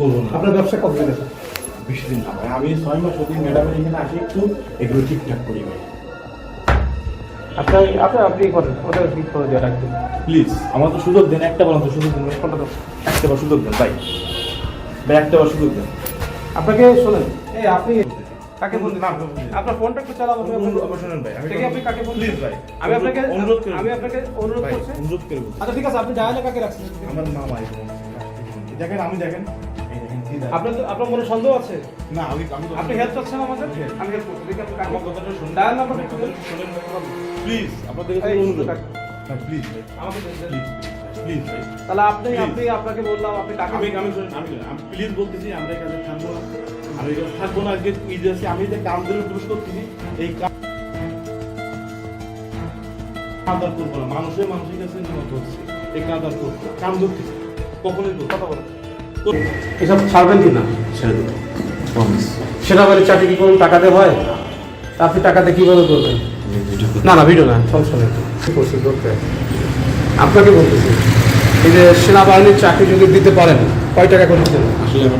করব না। আপনার ব্যবসা কত দিন আছে? বেশি দিন না ভাই আমি ছয় মাস প্রতি ম্যাডামের এখানে আসি একটু এগুলো ঠিকঠাক করি ভাই। আপনার আপনার আপনি করেন ওটা ঠিক করে দিয়ে রাখবেন প্লিজ আমার তো সুযোগ দেন একটা বার অন্তত সুযোগ দেন ভাই। ফোনটা একটা বার সুযোগ দেন ভাই। ভাই একটা বার সুযোগ দেন। আপনাকে শোনেন। এই আপনি কাকে আপনার ফোনটা একটু চালাবো আপনি অনুরোধ- আবার ভাই, আমি আপনি কাকে ভাই আমি আপনাকে অনুরোধ করে আমি আপনাকে অনুরোধ করছি। অনুরোধ করে আচ্ছা ঠিক আছে আপনি ডায়ালে কাকে রাখছেন। আমার মামা দেখেন আমি দেখেন। আপনার আপনার মনে সন্দেহ আছে? না আমি আমি আপনি হেল্প চাচ্ছেন আমাদের আমি হেল্প করছি দেখি আপনি কথাটা শুনুন ডায়াল নাম্বারটা একটু দেন। প্লিজ আপনাদের কাছে অনুরোধ প্লিজ আমাকে দেন, দেন। প্লিজ প্লিজ তাহলে আপনি আপনি আপনাকে বললাম আপনি কাকে আমি আমি আমি আমি প্লিজ বলতেছি আমরা এখানে থাকব না। আমি এখানে থাকব না আজকে ঈদ আছে। আমি যে কাম ধরে পুরুষ করতেছি এই কাম কাদার করব না। মানুষের মানুষের কাছে নিমত হচ্ছে এই কাদার করব কাম ধরতেছি কখনোই কথা করব। এসব ছাড়বেন কি না? ছেড়ে দেবো। প্রমিস সেনাবাহিনীর চাকরি কি কোনো টাকাতে হয়? আপনি টাকাতে কীভাবে করবেন? না না ভিডিও না সমস্যা নেই কি করছি আপনাকে বলতেছি এই যে সেনাবাহিনীর চাকরি যদি দিতে পারেন কয় টাকা করে আসলে আমি